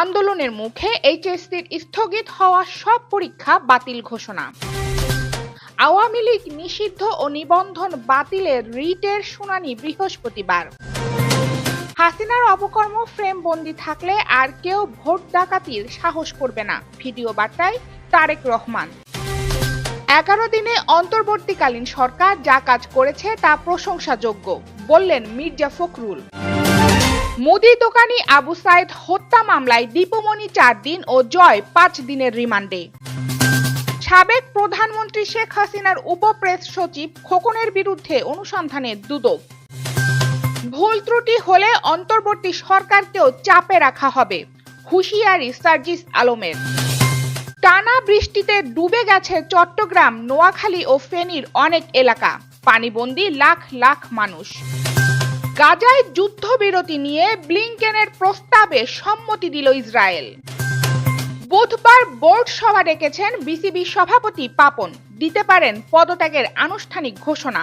আন্দোলনের মুখে এইচএসসির স্থগিত হওয়া সব পরীক্ষা বাতিল ঘোষণা। আওয়ামী লীগ নিষিদ্ধ ও নিবন্ধন বাতিলের রিটের শুনানি বৃহস্পতিবার। হাসিনার অপকর্ম ফ্রেম বন্দি থাকলে আর কেউ ভোট ডাকাতির সাহস করবে না। ভিডিও বার্তায় তারেক রহমান। এগারো দিনে অন্তর্বর্তীকালীন সরকার যা কাজ করেছে তা প্রশংসাযোগ্য, বললেন মির্জা ফখরুল। মুদি দোকানি আবু সাইদ হত্যা মামলায় দীপমণি চার দিন ও জয় পাঁচ দিনের রিমান্ডে। সাবেক প্রধানমন্ত্রী শেখ হাসিনার উপপ্রেস সচিব খোকনের বিরুদ্ধে অনুসন্ধানে দুদক। ভুল ত্রুটি হলে অন্তর্বর্তী সরকারকেও চাপে রাখা হবে, হুঁশিয়ারি সার্জিস আলমের। টানা বৃষ্টিতে ডুবে গেছে চট্টগ্রাম, নোয়াখালী ও ফেনীর অনেক এলাকা। পানিবন্দী লাখ লাখ মানুষ। গাজায় যুদ্ধবিরতি নিয়ে ব্লিংকেনের প্রস্তাবে সম্মতি দিল ইসরায়েল। বুধবার বোর্ড সভা ডেকেছেন বিসিবি সভাপতি পাপন। দিতে পারেন পদত্যাগের আনুষ্ঠানিক ঘোষণা।